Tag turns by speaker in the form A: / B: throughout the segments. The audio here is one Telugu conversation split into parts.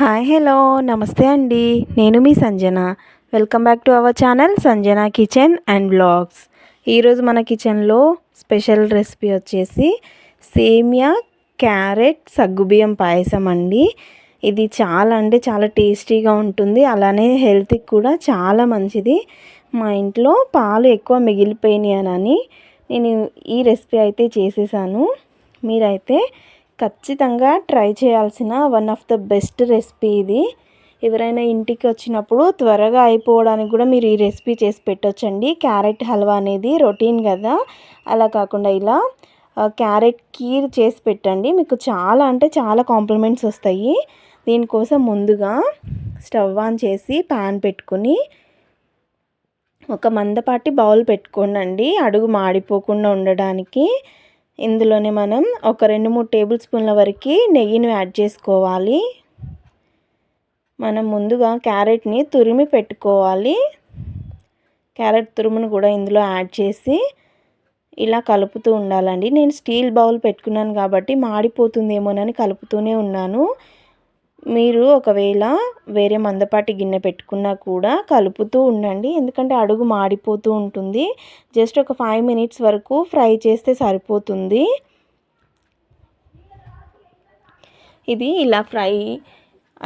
A: హాయ్ హలో నమస్తే అండి. నేను మీ Sanjana. Welcome back to our channel Sanjana kitchen and blogs. ఈరోజు మన కిచెన్లో స్పెషల్ రెసిపీ వచ్చేసి సేమియా క్యారెట్ సగ్గుబియ్యం పాయసం అండి. ఇది చాలా అంటే చాలా టేస్టీగా ఉంటుంది. అలానే హెల్త్కి కూడా చాలా మంచిది. మా ఇంట్లో పాలు ఎక్కువ మిగిలిపోయినాయని నేను ఈ రెసిపీ అయితే చేసేసాను. మీరైతే ఖచ్చితంగా ట్రై చేయాల్సిన one of the best recipe ఇది. ఎవరైనా ఇంటికి వచ్చినప్పుడు త్వరగా అయిపోవడానికి కూడా మీరు ఈ రెసిపీ చేసి పెట్టొచ్చండి. క్యారెట్ హల్వా అనేది రొటీన్ కదా. అలా కాకుండా ఇలా క్యారెట్ కీర్ చేసి పెట్టండి. మీకు చాలా అంటే చాలా కాంప్లిమెంట్స్ వస్తాయి. దీనికోసం ముందుగా స్టవ్ ఆన్ చేసి ప్యాన్ పెట్టుకుని ఒక మందపాటి బౌల్ పెట్టుకోండి అడుగు మాడిపోకుండా ఉండడానికి. ఇందులోనే మనం ఒక రెండు మూడు టేబుల్ స్పూన్ల వరకు నెయ్యిని యాడ్ చేసుకోవాలి. మనం ముందుగా క్యారెట్ని తురిమి పెట్టుకోవాలి. క్యారెట్ తురుమును కూడా ఇందులో యాడ్ చేసి ఇలా కలుపుతూ ఉండాలండి. నేను స్టీల్ బౌల్ పెట్టుకున్నాను కాబట్టి మాడిపోతుందేమోనని కలుపుతూనే ఉన్నాను. మీరు ఒకవేళ వేరే మందపాటి గిన్నె పెట్టుకున్నా కూడా కలుపుతూ ఉండండి. ఎందుకంటే అడుగు మాడిపోతూ ఉంటుంది. జస్ట్ ఒక ఫైవ్ మినిట్స్ వరకు ఫ్రై చేస్తే సరిపోతుంది. ఇది ఇలా ఫ్రై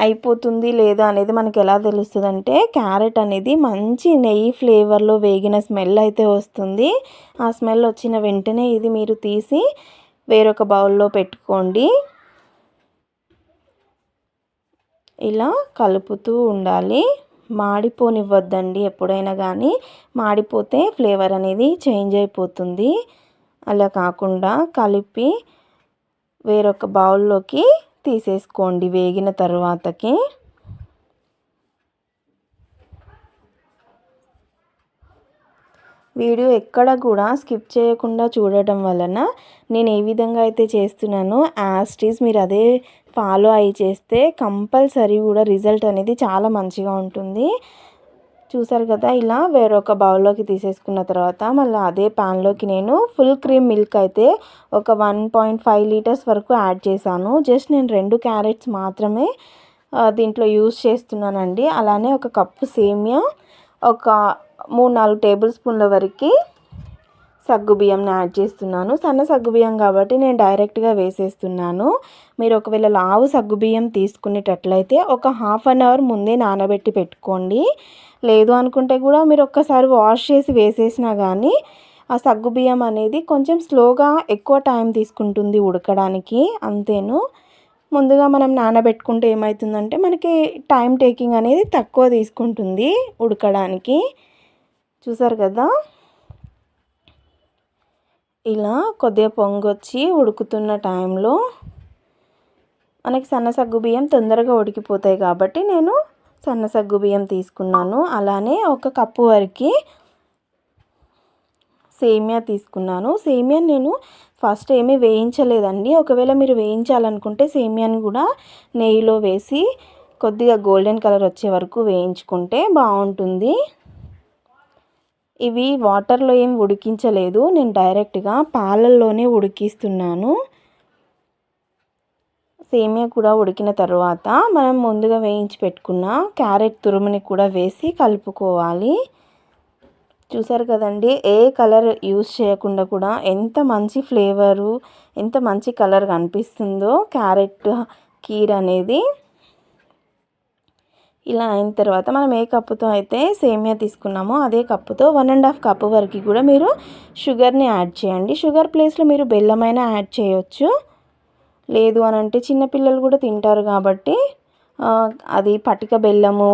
A: అయిపోతుంది లేదా అనేది మనకి ఎలా తెలుస్తుంది అంటే క్యారెట్ అనేది మంచి నెయ్యి ఫ్లేవర్లో వేగిన స్మెల్ అయితే వస్తుంది. ఆ స్మెల్ వచ్చిన వెంటనే ఇది మీరు తీసి వేరొక బౌల్లో పెట్టుకోండి. ఇలా కలుపుతూ ఉండాలి. మాడిపోనివ్వద్దండి ఎప్పుడైనా కానీ మాడిపోతే ఫ్లేవర్ అనేది చేంజ్ అయిపోతుంది. అలా కాకుండా కలిపి వేరొక బౌల్లోకి తీసేసుకోండి వేగిన తర్వాతకి. వీడియో ఎక్కడ కూడా స్కిప్ చేయకుండా చూడటం వలన నేను ఏ విధంగా అయితే చేస్తున్నానో యాస్టీస్ మీరు అదే ఫాలో అయి చేస్తే కంపల్సరీ కూడా రిజల్ట్ అనేది చాలా మంచిగా ఉంటుంది. చూసారు కదా ఇలా వేరొక బౌల్లోకి తీసేసుకున్న తర్వాత మళ్ళీ అదే ప్యాన్లోకి నేను ఫుల్ క్రీమ్ మిల్క్ అయితే ఒక వన్ పాయింట్ ఫైవ్ లీటర్స్ వరకు యాడ్ చేశాను. జస్ట్ నేను రెండు క్యారెట్స్ మాత్రమే దీంట్లో యూస్ చేస్తున్నానండి. అలానే ఒక కప్పు సేమియా ఒక మూడు నాలుగు టేబుల్ స్పూన్ల వరకు సగ్గుబియ్యంని యాడ్ చేస్తున్నాను. సన్న సగ్గుబియ్యం కాబట్టి నేను డైరెక్ట్గా వేసేస్తున్నాను. మీరు ఒకవేళ లావు సగ్గుబియ్యం తీసుకునేటట్లయితే ఒక హాఫ్ అన్ అవర్ ముందే నానబెట్టి పెట్టుకోండి. లేదు అనుకుంటే కూడా మీరు ఒక్కసారి వాష్ చేసి వేసేసినా కానీ ఆ సగ్గుబియ్యం అనేది కొంచెం స్లోగా ఎక్కువ టైం తీసుకుంటుంది ఉడకడానికి. అంతేను. ముందుగా మనం నానబెట్టుకుంటే ఏమవుతుందంటే మనకి టైం టేకింగ్ అనేది తక్కువ తీసుకుంటుంది ఉడకడానికి. చూసారు కదా? ఇలా కొద్దిగా పొంగొచ్చి ఉడుకుతున్న టైంలో మనకి సన్న సగ్గు బియ్యం తొందరగా ఉడికిపోతాయి కాబట్టి నేను సన్న సగ్గు బియ్యం తీసుకున్నాను. అలానే ఒక కప్పు వరకు సేమియా తీసుకున్నాను. సేమియా నేను ఫస్ట్ ఏమీ వేయించలేదండి. ఒకవేళ మీరు వేయించాలనుకుంటే సేమియాని కూడా నెయ్యిలో వేసి కొద్దిగా గోల్డెన్ కలర్ వచ్చే వరకు వేయించుకుంటే బాగుంటుంది. ఇవి వాటర్లో ఏం ఉడికించలేదు. నేను డైరెక్ట్గా పాలల్లోనే ఉడికిస్తున్నాను. సేమియా కూడా ఉడికిన తర్వాత మనం ముందుగా వేయించి పెట్టుకున్న క్యారెట్ తురుముని కూడా వేసి కలుపుకోవాలి. చూసారు కదండి ఏ కలర్ యూస్ చేయకుండా కూడా ఎంత మంచి ఫ్లేవరు ఎంత మంచి కలర్ కనిపిస్తుందో క్యారెట్ కీర్ అనేది. ఇలా అయిన తర్వాత మనం ఏ కప్పుతో అయితే సేమియా తీసుకున్నామో అదే కప్పుతో వన్ అండ్ హాఫ్ కప్పు వరకు కూడా మీరు షుగర్ని యాడ్ చేయండి. షుగర్ ప్లేస్లో మీరు బెల్లమైన యాడ్ చేయొచ్చు. లేదు అని అంటే చిన్నపిల్లలు కూడా తింటారు కాబట్టి అది పటిక బెల్లము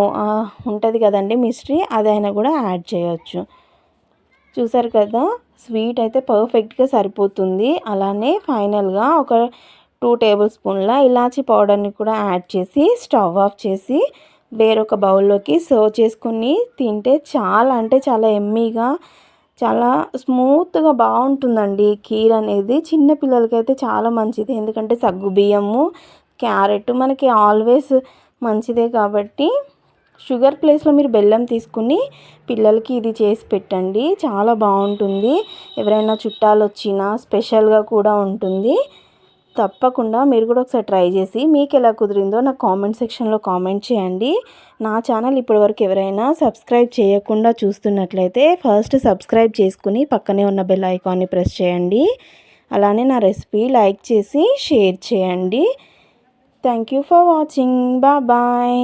A: ఉంటుంది కదండి మిస్ట్రీ అదైనా కూడా యాడ్ చేయొచ్చు. చూసారు కదా? స్వీట్ అయితే పర్ఫెక్ట్గా సరిపోతుంది. అలానే ఫైనల్గా ఒక టూ టేబుల్ స్పూన్ల ఇలాచీ పౌడర్ని కూడా యాడ్ చేసి స్టవ్ ఆఫ్ చేసి వేరొక బౌల్లోకి సర్వ్ చేసుకుని తింటే చాలా అంటే చాలా ఎమ్మీగా చాలా స్మూత్గా బాగుంటుందండి కీర్ అనేది. చిన్న పిల్లలకైతే చాలా మంచిది. ఎందుకంటే సగ్గు బియ్యము క్యారెట్ మనకి ఆల్వేస్ మంచిదే కాబట్టి షుగర్ ప్లేస్లో మీరు బెల్లం తీసుకుని పిల్లలకి ఇది చేసి పెట్టండి. చాలా బాగుంటుంది. ఎవరైనా చుట్టాలు వచ్చినా స్పెషల్గా కూడా ఉంటుంది. తప్పకుండా మీరు కూడా ఒకసారి ట్రై చేసి మీకు ఎలా కుదిరిందో నాకు కామెంట్ సెక్షన్లో కామెంట్ చేయండి. నా ఛానల్ ఇప్పటివరకు ఎవరైనా సబ్స్క్రైబ్ చేయకుండా చూస్తున్నట్లయితే ఫస్ట్ సబ్స్క్రైబ్ చేసుకుని పక్కనే ఉన్న బెల్ ఐకాన్ని ప్రెస్ చేయండి. అలానే నా రెసిపీ లైక్ చేసి షేర్ చేయండి. Thank you for watching. Bye